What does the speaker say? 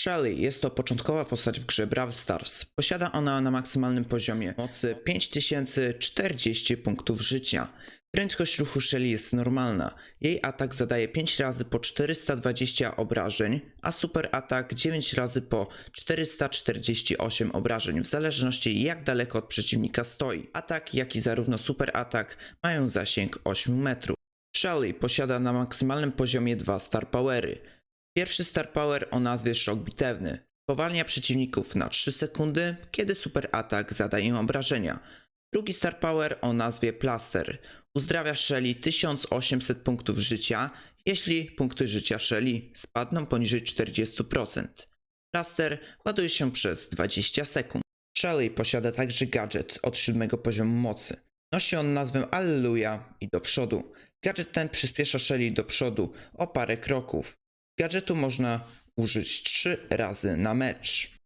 Shelly jest to początkowa postać w grze Brawl Stars. Posiada ona na maksymalnym poziomie mocy 5040 punktów życia. Prędkość ruchu Shelly jest normalna. Jej atak zadaje 5 razy po 420 obrażeń, a super atak 9 razy po 448 obrażeń, w zależności jak daleko od przeciwnika stoi. Atak, jak i zarówno super atak mają zasięg 8 metrów. Shelly posiada na maksymalnym poziomie dwa Star Powery. Pierwszy Star Power o nazwie Szok Bitewny. Powalnia przeciwników na 3 sekundy, kiedy super atak zadaje im obrażenia. Drugi Star Power o nazwie Plaster. Uzdrawia Shelly 1800 punktów życia, jeśli punkty życia Shelly spadną poniżej 40%. Plaster ładuje się przez 20 sekund. Shelly posiada także gadżet od 7 poziomu mocy. Nosi on nazwę Alleluja i do przodu. Gadżet ten przyspiesza Shelly do przodu o parę kroków. Gadżetu można użyć 3 razy na mecz.